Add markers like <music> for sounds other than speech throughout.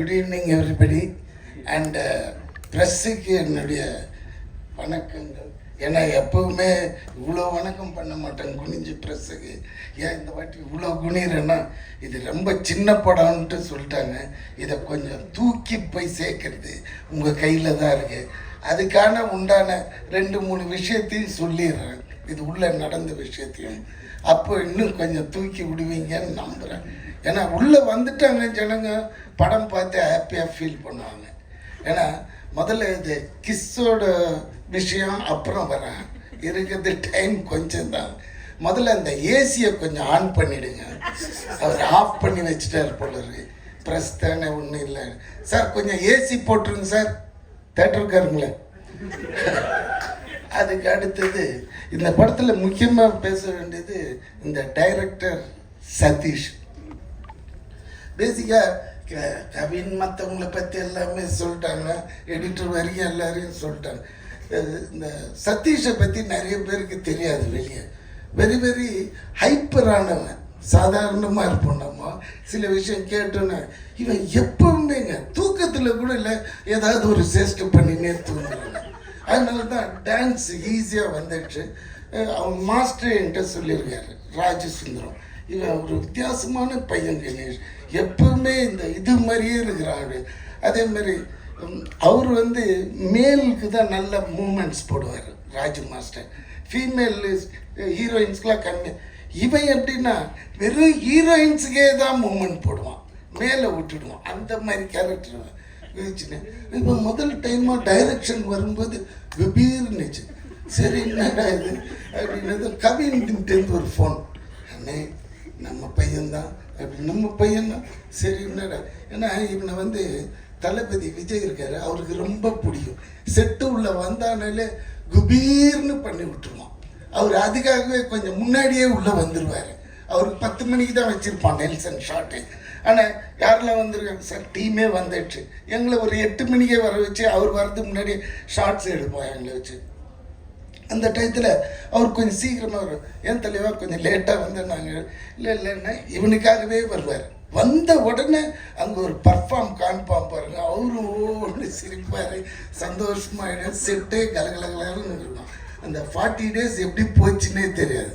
Good evening everybody and ப்ரெஸ்ஸுக்கு என்னுடைய வணக்கங்கள். ஏன்னா எப்போவுமே இவ்வளோ வணக்கம் பண்ண மாட்டேன் குனிஞ்சு ப்ரெஸ்ஸுக்கு ஏன் இந்த வாட்டி இவ்வளோ குனிறேன்னா இது ரொம்ப சின்ன படம்ன்ட்டு சொல்லிட்டாங்க. இதை கொஞ்சம் தூக்கி போய் சேர்க்கறது உங்கள் கையில் தான் இருக்குது அதுக்கான உண்டான ரெண்டு மூணு விஷயத்தையும் சொல்லிடுறேன். இது உள்ளே நடந்த விஷயத்தையும் அப்போ இன்னும் கொஞ்சம் தூக்கி விடுவீங்கன்னு நம்புகிறேன் ஏன்னா உள்ளே வந்துட்டாங்க ஜனங்க படம் பார்த்து ஹாப்பியாக ஃபீல் பண்ணுவாங்க. ஏன்னா முதல்ல இது கிஸ்ஸோட விஷயம் அப்புறம் வரேன். இருக்கிறது டைம் கொஞ்சம் தான் முதல்ல அந்த ஏசியை கொஞ்சம் ஆன் பண்ணிடுங்க. அவர் ஆஃப் பண்ணி வச்சுட்டார் போல இருக்கு. ப்ரெஸ் தானே ஒன்றும் இல்லை. சார் கொஞ்சம் ஏசி போட்டுருங்க சார். தேட்டருக்காருங்களே அதுக்கு அடுத்தது இந்த படத்தில் முக்கியமாக பேச வேண்டியது இந்த டைரக்டர் சதீஷ். பேசிக்காக கவின் மற்றவங்கள பற்றி எல்லாமே சொல்லிட்டாங்க. எடிட்டர் வரைக்கும் எல்லாரையும் சொல்லிட்டாங்க. இந்த சதீஷை பற்றி நிறைய பேருக்கு தெரியாது வெளியே. வெரி வெரி ஹைப்பரானவன் சாதாரணமாக இருப்போம் நம்ம. சில விஷயம் கேட்டோன்னே இவன் எப்பவுமேங்க தூக்கத்தில் கூட இல்லை ஏதாவது ஒரு சேஷ்டை பண்ணினே தூங்குறாங்க அதனால தான் டான்ஸ் ஈஸியாக வந்துடுச்சு. அவங்க மாஸ்டர் என்கிட்ட சொல்லியிருக்காரு ராஜசுந்தரம். இவன் ஒரு வித்தியாசமான பையன் கணேஷ். எப்பவுமே இந்த இது மாதிரியே இருக்கிறாரு அதே மாதிரி அவர் வந்து மேலுக்கு தான் நல்ல மூமெண்ட்ஸ் போடுவார் ராஜு மாஸ்டர் ஃபீமேல் ஹீரோயின்ஸ்க்கெலாம் கம்மி. இவன் எப்படின்னா வெறும் ஹீரோயின்ஸுக்கே தான் மூமெண்ட் போடுவான். மேலே விட்டுடுவான். அந்த மாதிரி கேரக்டர் வச்சுனேன் இப்போ முதல் டைமாக டைரக்ஷன் வரும்போது வெபீர்னுச்சு. சரி என்னடா இது? அப்படின்னது கவின்கிட்டேருந்து ஒரு ஃபோன் அண்ணே நம்ம பையன்தான். அப்படி நம்ம பையன்தான் சரி என்னடா? ஏன்னா இவனை வந்து தளபதி விஜய் இருக்காரு. அவருக்கு ரொம்ப பிடிக்கும். செட்டு உள்ள வந்தானாலே குபீர்னு பண்ணி விட்டுருவான். அவர் அதுக்காகவே கொஞ்சம் முன்னாடியே உள்ளே வந்துடுவார் அவருக்கு பத்து மணிக்கு தான் வச்சுருப்பான் நெல்சன் ஷார்ட்டு ஆனால் யாரெல்லாம் வந்திருக்காங்க? சார் டீமே வந்துடுச்சு எங்களை ஒரு எட்டு மணிக்கே வர வச்சு அவர் வர்றதுக்கு முன்னாடி ஷார்ட்ஸ் எடுப்போம் எங்களை வச்சு. அந்த டயத்தில் அவர் கொஞ்சம் சீக்கிரமாக வரும் ஏன் தலைவா கொஞ்சம் லேட்டாக வந்து நாங்கள் இல்லை இல்லைன்னா இவனுக்காகவே வருவார். வந்த உடனே அங்கே ஒரு பர்ஃபார்ம் காண்பான் பாருங்க. அவரும் ஒன்று சிரிப்பார். சந்தோஷமாயிடும் செட்டே கலகலகலன்னு இருக்கும் அந்த ஃபார்ட்டி டேஸ் எப்படி போச்சுன்னே தெரியாது.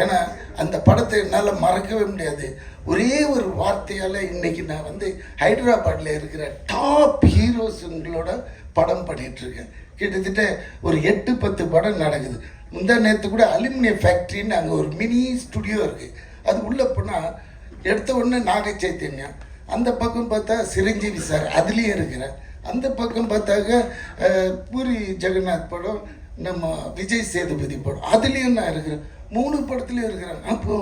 ஏன்னா அந்த படத்தை என்னால் மறக்கவே முடியாது. ஒரே ஒரு வார்த்தையால் இன்றைக்கி நான் வந்து ஹைதராபாத்தில் இருக்கிற டாப் ஹீரோஸுங்களோட படம் பண்ணிகிட்ருக்கேன் கிட்டத்தட்ட ஒரு எட்டு பத்து படம் நடக்குது. முந்தா நேற்று கூட அலுமினியம் ஃபேக்ட்ரின்னு அங்கே ஒரு மினி ஸ்டுடியோ இருக்குது அது உள்ளே போனால் எடுத்த உடனே நாகை சைத்தன்யா அந்த பக்கம் பார்த்தா சிரஞ்சீவி சார் அதுலேயும் இருக்கிறேன் அந்த பக்கம் பார்த்தாக்க பூரி ஜெகநாத் படம் நம்ம விஜய் சேதுபதி படம். அதுலேயும் நான் இருக்கிறேன். மூணு படத்துலையும் இருக்கிறாங்க. அப்போ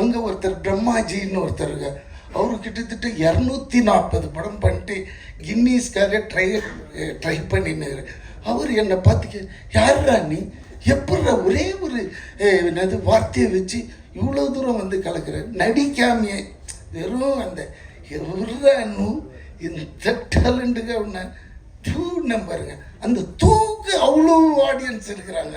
அங்கே ஒருத்தர் பிரம்மாஜின்னு ஒருத்தர் இருக்கார். அவர் கிட்டத்தட்ட இரநூத்தி நாற்பது படம் பண்ணிட்டு கின்னீஸ்க்காக ட்ரை ட்ரை பண்ணின்னு அவர் என்னை பார்த்துக்க யாருடா நீ? எப்பட்றா ஒரே ஒரு என்னது வார்த்தையை வச்சு இவ்வளோ தூரம் வந்து கலக்கிற? நடிக்காமையே. வெறும் அந்த எவ்வளோ இந்த டேலண்ட்டுக்கு அப்படின்னா டூ நம்பருங்க அந்த தூக்கு அவ்வளோ ஆடியன்ஸ் இருக்கிறாங்க.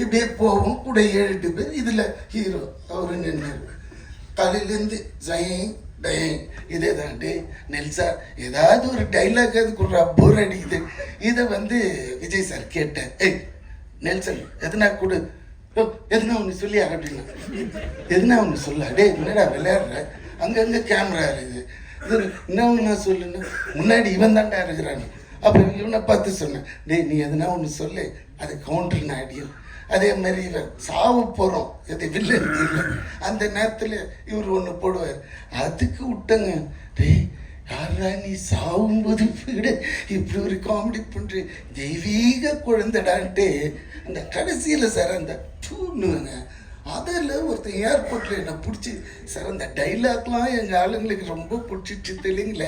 இப்படியே போவோம் கூட ஏழு எட்டு பேர். இதில் ஹீரோ அவரு நின்று காலையிலேருந்து ஜெயின் டேய் இதே தான் டே நெல்சா ஏதாவது ஒரு டைலாக் அது கொடுறா. போர் அடிக்குது. இதை வந்து விஜய் சார் கேட்டேன் ஏய் நெல்சன் எதுனா கொடு. ஓ எதுனா ஒன்று சொல்லியா அப்படின்னா. எதுனா ஒன்று சொல்ல. டே என்னடா விளையாடுற? அங்கங்கே கேமரா இருக்குது. இது இன்னும் ஒன்று சொல்லுன்னு. முன்னாடி இவன் தாண்டா இருக்கிறான். அப்போ இவனை பார்த்து சொன்னேன். டேய் நீ எதுனா ஒன்று சொல்லு. அது கவுண்டர் அடியும் அதே மாதிரி இவன் சாவு போகிறோம் எது வில்ல அந்த நேரத்தில் இவர் ஒன்று போடுவார். அதுக்கு விட்டங்க. டேய் யாரா நீ சாவும்போது விட? இப்படி ஒரு காமெடி பண்ணுற தெய்வீக குழந்தைடான்ட்டு அந்த கடைசியில் சார் அந்த டூன்னுங்க அதில் ஒருத்தன் ஏர்போர்ட்டில் என்னை பிடிச்சி சார் அந்த டைலாக்லாம் எங்கள் ஆளுங்களுக்கு ரொம்ப பிடிச்சிச்சு தெரியல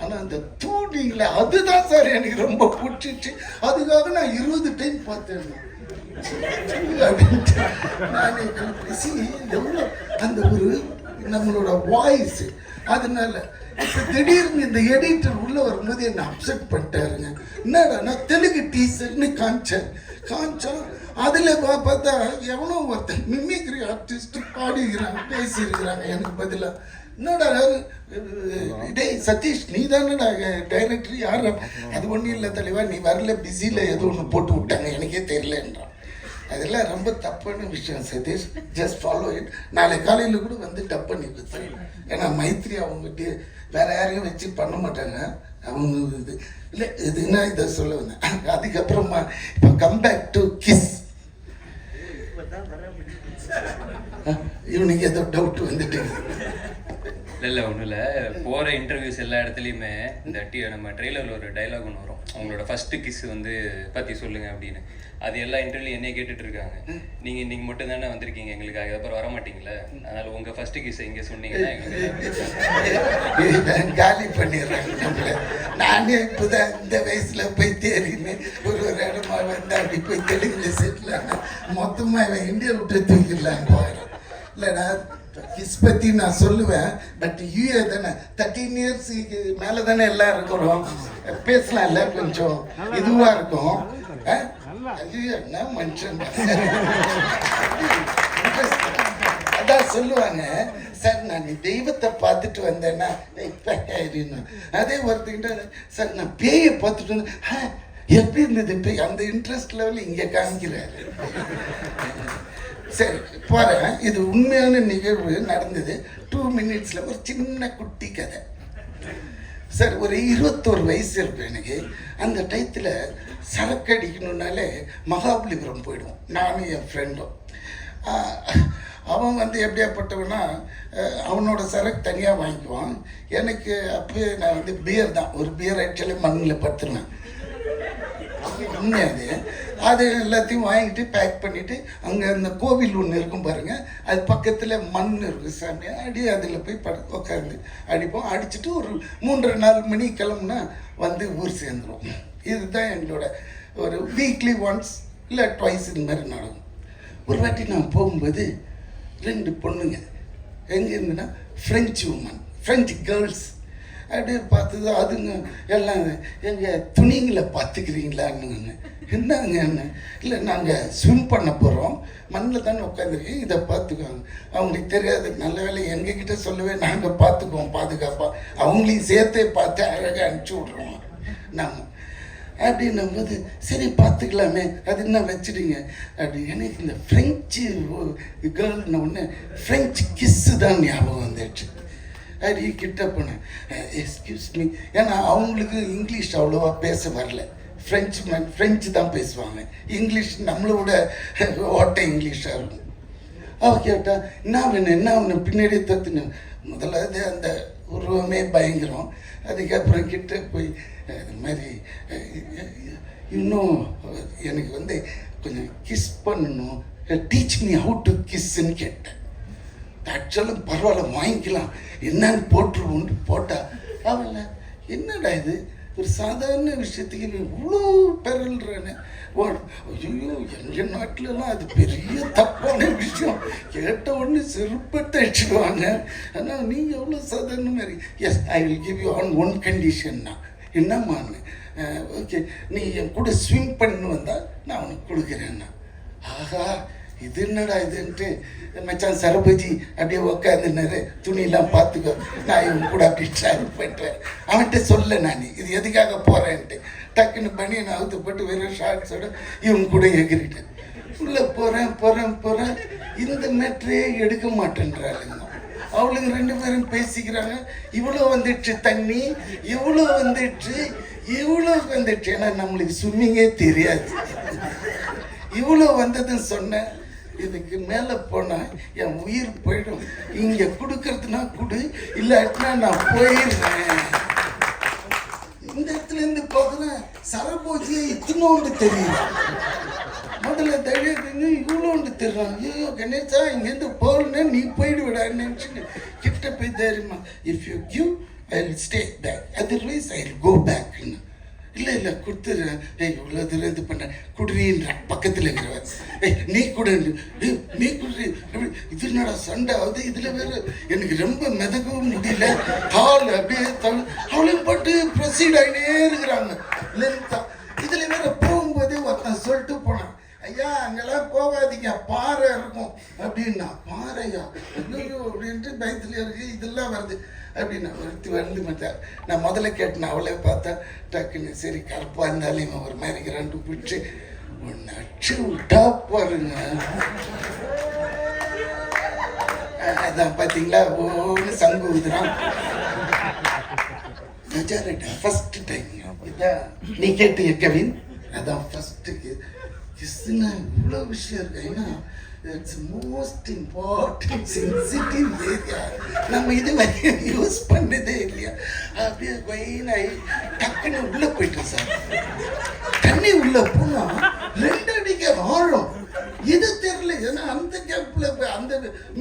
ஆனால் அந்த தூண்டிங்களே அதுதான் சார் எனக்கு ரொம்ப பிடிச்சிச்சு. அதுக்காக நான் இருபது டைம் பார்த்தேன் நான் பேசி எவ்வளோ அந்த ஒரு நம்மளோட வாய்ஸ் அதனால இப்போ திடீர்னு இந்த எடிட்டர் உள்ள வரும்போது என்னை அப்செட் பண்ணிட்டாருங்க என்னடா நான் தெலுங்கு டீசர்னு காமிச்சேன் காமிச்சோம் அதில் பார்த்தா எவனோ ஒருத்தன் மிமிக்ரி ஆர்டிஸ்ட் பாடிக்கிறாங்க பேசியிருக்கிறாங்க எனக்கு பதிலாக என்னடா டேய் சதீஷ் நீ தானடா டைரக்டர் யார் அது ஒன்றும் இல்லை தலைவா நீ வரல பிஸியில் ஏதோ ஒன்று போட்டு விட்டாங்க எனக்கே தெரியலன்றான் அதெல்லாம் ரொம்ப தப்பான விஷயம் சதீஷ். ஜஸ்ட் ஃபாலோ இட் நாளை காலையில் கூட வந்து டப் பண்ணி கொடுத்துரு. ஏன்னா மைத்ரி அவங்ககிட்ட வேற யாரையும் வச்சு பண்ண மாட்டாங்க. அவங்க இது இல்லை இதுன்னா இதை சொல்ல வந்தேன்? அதுக்கப்புறமா இப்போ கம்பேக் டு கிஸ் இவனுக்கு ஏதோ டவுட் வந்துட்டு இல்ல ஒண்ணும் இல்ல போற இன்டர்வியூஸ் எல்லா இடத்துலயுமே இந்த டி நம்ம ட்ரெய்லர்ல ஒரு டைலாக் ஒன்று வரும். அவங்களோட ஃபர்ஸ்ட் கிஸ் வந்து பத்தி சொல்லுங்க அப்படின்னு. அது எல்லா இன்டர்வியூ என்னைய கேட்டுட்டு இருக்காங்க. நீங்க இன்னைக்கு மட்டும் தானே வந்திருக்கீங்க எங்களுக்கு அதுக்கப்புறம் வர மாட்டீங்களா? அதனால உங்க ஃபர்ஸ்ட் கிஸ் இங்க சொன்னீங்கன்னா எங்களுக்கு காலி பண்ணிடுறாங்க நம்மள. நானே இப்போதான் இந்த வயசுல போய் தேறின்னு ஒரு ஒரு இடமா வந்து அப்படி போய் தெலுங்குல செட்டில் மொத்தமா இவன் இந்தியா விட்டு தூக்கிடலாம் போயிடும் இல்லைடா கிஸ் பத்தி நான் சொல்லுவேன் பட் யூஏ தானே. தேர்ட்டீன் இயர்ஸ் மேலே தானே எல்லாம் இருக்கிறோம். பேசலாம் இல்ல கொஞ்சம் இதுவா இருக்கும். ஆ? என்ன மனுஷன். அதான் சொல்லுவாங்க சார் நான் தெய்வத்தை பார்த்துட்டு வந்தேன்னா அதே ஒருத்தங்கிட்ட சார் நான் பேயை பார்த்துட்டு வந்தேன். எப்படி இருந்தது? பேய் அந்த இன்ட்ரெஸ்ட் லெவல் இங்கே காமிக்கிறாரு. சரி போகிறேன் இது உண்மையான நிகழ்வு நடந்தது. டூ மினிட்ஸில் ஒரு சின்ன குட்டி கதை. சார் ஒரு இருபத்தோரு வயசு இருக்கும் எனக்கு. அந்த டயத்தில் சரக்கு அடிக்கணுன்னாலே மகாபலிபுரம் போயிடுவோம். நானும் என் ஃப்ரெண்டும் அவன் வந்து எப்படியாப்பட்டவனா அவனோட சரக்கு தனியாக வாங்கிக்குவான். எனக்கு அப்போயே நான் வந்து பியர் தான். ஒரு பியர் ஆக்சுவலி மண்ணில் படுத்துருவேன் உண்மையாது அது எல்லாத்தையும் வாங்கிட்டு பேக் பண்ணிட்டு அங்கே அந்த கோவில் ஒன்று இருக்கும் பாருங்க. அது பக்கத்தில் மண் இருக்கும் சாமி. அடி அதில் போய் படு உட்காந்து அடிப்போம். அடிச்சுட்டு ஒரு மூன்றரை நாலு மணி கிளம்புனா வந்து ஊர் சேர்ந்துடும் இதுதான் எங்களோட ஒரு வீக்லி ஒன்ஸ் இல்லை ட்வைஸ் இந்த மாதிரி நடக்கும். ஒரு வாட்டி நான் போகும்போது ரெண்டு பொண்ணுங்க எங்கே இருந்துன்னா ஃப்ரெஞ்சு உமன் ஃப்ரெஞ்சு கேர்ள்ஸ் அப்படியே பார்த்தது அதுங்க எல்லாம் எங்கள் துணிங்களை பார்த்துக்கிறீங்களான்னு என்னங்க என்ன? இல்லை நாங்கள் ஸ்விம் பண்ண போகிறோம். மண்ணில் தானே உட்காந்துருக்கேன் இதை பார்த்துக்குவாங்க அவங்களுக்கு தெரியாது. நல்ல வேலை எங்ககிட்ட சொல்லவே நாங்கள் பார்த்துக்குவோம் பாதுகாப்பாக அவங்களையும் சேர்த்தே பார்த்து அழகாக அனுப்பிச்சி விட்ருவோம் நாங்கள் அப்படின்னும் போது சரி பார்த்துக்கலாமே. அது என்ன வச்சுடுங்க? அப்படி எனக்கு இந்த ஃப்ரெஞ்சு கேர்ள்ன ஒன்று ஃப்ரெஞ்சு கிஸ்ஸு தான் ஞாபகம் வந்துடுச்சு. அப்படி கிட்ட போனேன். எக்ஸ்கியூஸ் மீ ஏன்னா அவங்களுக்கு இங்கிலீஷ் அவ்வளோவா பேச வரல. ஃப்ரெஞ்சு மேன் ஃப்ரெஞ்சு தான் பேசுவாங்க. இங்கிலீஷ் நம்மளோட ஓட்ட இங்கிலீஷாக இருக்கும். அவ கேட்டால் என்ன வேணும் என்ன வேணும்? பின்னாடியே தத்துன முதலாவது அந்த உருவமே பயங்கரம். அதுக்கப்புறம் கிட்ட போய் இது மாதிரி இன்னும் எனக்கு வந்து கொஞ்சம் கிஸ் பண்ணணும். டீச் மீ ஹவு டு கிஸ்ன்னு கேட்டேன். ஆக்சுவலாக பரவாயில்ல வாங்கிக்கலாம். என்னன்னு போட்டுருவோன்ட்டு போட்டால் அவள் என்னடா இது? ஒரு சாதாரண விஷயத்துக்கு நீ இவ்வளோ பெறல்றானே ஐயோ எங்கள் நாட்டிலலாம் அது பெரிய தப்பான விஷயம். கேட்ட உடனே செருப்பத்தை அடிச்சிடுவாங்க. ஆனால் நீங்கள் எவ்வளோ சாதாரண மாதிரி yes I will give you on one கண்டிஷன்னா என்னம்மான்னு ஓகே நீ என் கூட ஸ்விம் பண்ணு வந்தால் நான் உனக்கு கொடுக்குறேன்னா. ஆஹா இது என்னடா இதுன்ட்டு மச்சான் சரபஜி அப்படியே உக்காந்துனாரு துணியெல்லாம் பார்த்துக்கோ நான் இவன் கூட அப்படி ட்ராவல் பண்ணுறேன் அவன்கிட்ட சொல்ல நான் இது எதுக்காக போகிறேன்ட்டு டக்குன்னு பண்ணி நான் அவுத்து போட்டு வெறும் ஷார்ட்ஸோட இவன் கூட எகிரிட்டேன் உள்ளே போகிறேன் போகிறேன் போகிறேன் இந்த மேட்ரே எடுக்க மாட்டேன்றாளுங்க. அவளுங்க ரெண்டு பேரும் பேசிக்கிறாங்க. இவ்வளோ வந்துடுச்சு தண்ணி இவ்வளோ வந்துடுச்சு இவ்வளோ வந்துடுச்சு. ஏன்னா நம்மளுக்கு ஸ்விம்மிங்கே தெரியாது. இவ்வளோ வந்ததுன்னு சொன்னேன். இதுக்கு மேலே போனால் என் உயிர் போயிடும். இங்கே கொடுக்கறதுனா கொடு இல்லாட்டினா நான் போயிடுறேன். இந்த இடத்துல இருந்து பார்க்குறேன் சரபோஜியை இத்தினோண்டு முதல்ல படத்தில் தழியுங்க இவ்வளோண்டு தெரியும் ஐயோ கணேசா இங்கேருந்து போகலன்னா நீ போயிடுவிடான்னு நினச்சின்னு கிட்ட போய் தெரியுமா if you give I will stay back otherwise I will go பேக்னு இல்லை இல்லை கொடுத்துறேன் ஏய் இவ்வளோ தூரம் இது பண்ண. குடுறீன்றான் பக்கத்தில் இருக்கிறவன். ஏய் நீ கூட. நீ குடுறி. அப்படி இது என்னடா சண்டை? ஆகுது இதில் வேறு. எனக்கு ரொம்ப மிதக்கவும் முடியல. கால் அப்படியே தள்ளு அவளையும் போட்டு ப்ரொசீட் ஆகினே இருக்கிறாங்க. லென்த்தா இதில் வேறு போகும்போதே ஒருத்தன் சொல்லிட்டு போனான். ஐயா அங்கெல்லாம் போகாதீங்க பாறை இருக்கும். அப்படின்னா பாறையா? ஐயோ அப்படின்ட்டு பயத்துல இருக்கு இதெல்லாம் வருது. அப்படின்னு வருத்தி வந்து மாட்டார் நான் முதல்ல கேட்டேன் அவளே பார்த்தா டக்குன்னு சரி கருப்பா இருந்தாலும் ஒரு மாதிரி ரெண்டு பிடிச்சி ஒன்று அச்சு விட்டா பாருங்க. அதான் பார்த்தீங்களா ஓன்னு சங்கு ஊதுறான். மெஜாரிட்டி டைம் இதான். நீ கேட்டீங்க கவின்? அதான் ஃபஸ்ட்டு கிஸ்னா இவ்வளோ விஷயம் இருக்கு. ஏன்னா it's most important sensitive area நம்ம இது வரையும் யூஸ் பண்ணதே இல்லையா? அப்படியே வயலாகி டக்குன்னு உள்ளே போயிட்டோம் சார். தண்ணி உள்ளே போனால் ரெண்டு அடிக்க ஆழம். இது தெரியல. ஏன்னா அந்த கேப்ல அந்த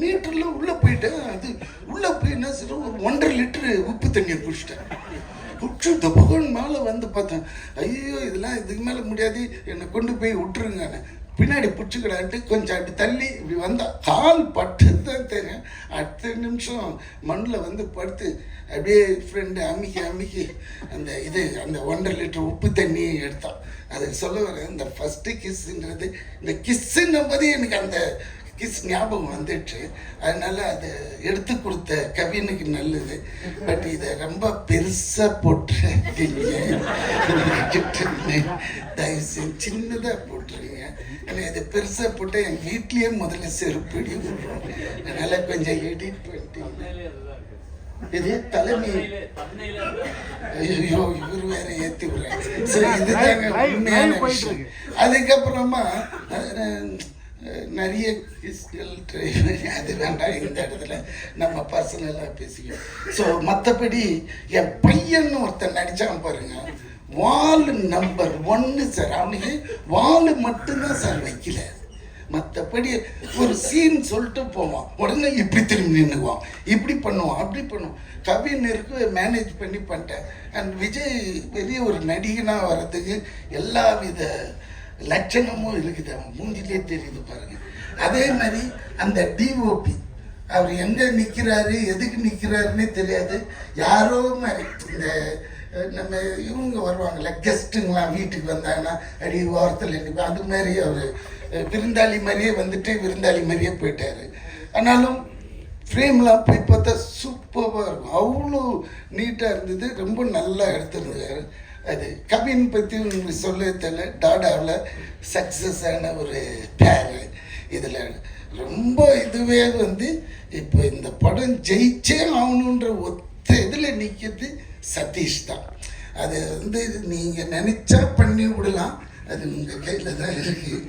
மீட்டரில் உள்ளே போயிட்டேன். அது உள்ளே போய் என்ன சொல்கிறோம் ஒரு ஒன்றரை லிட்டரு உப்பு தண்ணியை குடிச்சிட்டேன். புற்று இந்த மேலே வந்து பார்த்தேன். ஐயோ இதெல்லாம் இதுக்கு மேலே முடியாது. என்னை கொண்டு போய் விட்டுருங்க பின்னாடி பிடிச்சிக்கிடான்ட்டு கொஞ்சம் அப்படி தள்ளி இப்படி வந்தால் கால் பட்டு தான் தெரியும். அடுத்த நிமிஷம் மண்ணில் வந்து படுத்து அப்படியே ஃப்ரெண்டு அமுக்கி அமுக்கி அந்த இது அந்த ஒன்றரை லிட்டர் உப்பு தண்ணி எடுத்தான் அதை சொல்ல வரேன் இந்த ஃபஸ்ட்டு கிஸ்ஸுன்றது இந்த கிஸ்ஸுன்னும் போது எனக்கு அந்த கிஸ் ஞாபகம் வந்துடுச்சு அதனால அதை எடுத்து கொடுத்த கவினுக்கு நல்லது. பட் இதை ரொம்ப பெருசாக போட்டுருக்கீங்க. தயவு செஞ்சு சின்னதாக போட்டுருங்க. ஏன்னா இதை பெருசாக போட்டால் என் வீட்லேயே முதல்ல செருப்படி விடுறோம் அதனால கொஞ்சம் எடிட் பண்ணிட்டீங்க இது தலைமை ஐயோ இவர் வேற ஏத்தி விடுறாரு. சரி இதுதாங்க உண்மையான விஷயம். அதுக்கப்புறமா நிறைய ஃபிசிக்கல் ட்ரைவர் <laughs> அது வேண்டாம் இந்த இடத்துல. நம்ம பர்சனலாக பேசிக்கணும். ஸோ மற்றபடி என் பையன் ஒருத்தன் நடித்தான் பாருங்க. வால் நம்பர் ஒன்று சார் அவனுக்கு வால் மட்டும்தான் சார் வைக்கல. மற்றபடி ஒரு சீன் சொல்லிட்டு போவான். உடனே இப்படி திரும்பி நின்றுவான் இப்படி பண்ணுவான் அப்படி பண்ணுவான். கவிஞருக்கு மேனேஜ் பண்ணி பண்ணிட்டேன். அண்ட் விஜய் பெரிய ஒரு நடிகனாக வர்றதுக்கு எல்லா வித லட்சணமும் இருக்குது. அவன் மூஞ்சிலே தெரியுது பாருங்க. அதே மாதிரி அந்த டிஓபி அவர் எங்கே நிற்கிறாரு எதுக்கு நிற்கிறாருன்னே தெரியாது. யாரோ மாதிரி இந்த நம்ம இவங்க வருவாங்கல்ல கெஸ்ட்டுங்களாம் வீட்டுக்கு வந்தாங்கன்னா அடி ஓரத்தில் நிற்பேன் அது மாதிரி அவர் விருந்தாளி மாதிரியே வந்துட்டு விருந்தாளி மாதிரியே போயிட்டார். ஆனாலும் ஃப்ரேம்லாம் போய் பார்த்தா சூப்பராக இருக்கும். அவ்வளோ நீட்டாக இருந்தது. ரொம்ப நல்லா எடுத்திருந்தாரு. அது கவின் பற்றி உங்களுக்கு சொல்ல தெரியல. டாடாவில் சக்ஸஸ் ஆன ஒரு பேரு இதில் ரொம்ப இதுவே வந்து இப்போ இந்த படம் ஜெயிச்சே ஆகணுன்ற ஒத்த இதில் நிற்கிறது சதீஷ் தான். அது வந்து நீங்கள் நினச்சா பண்ணி விடலாம். அது உங்கள் கையில் தான் இருக்குது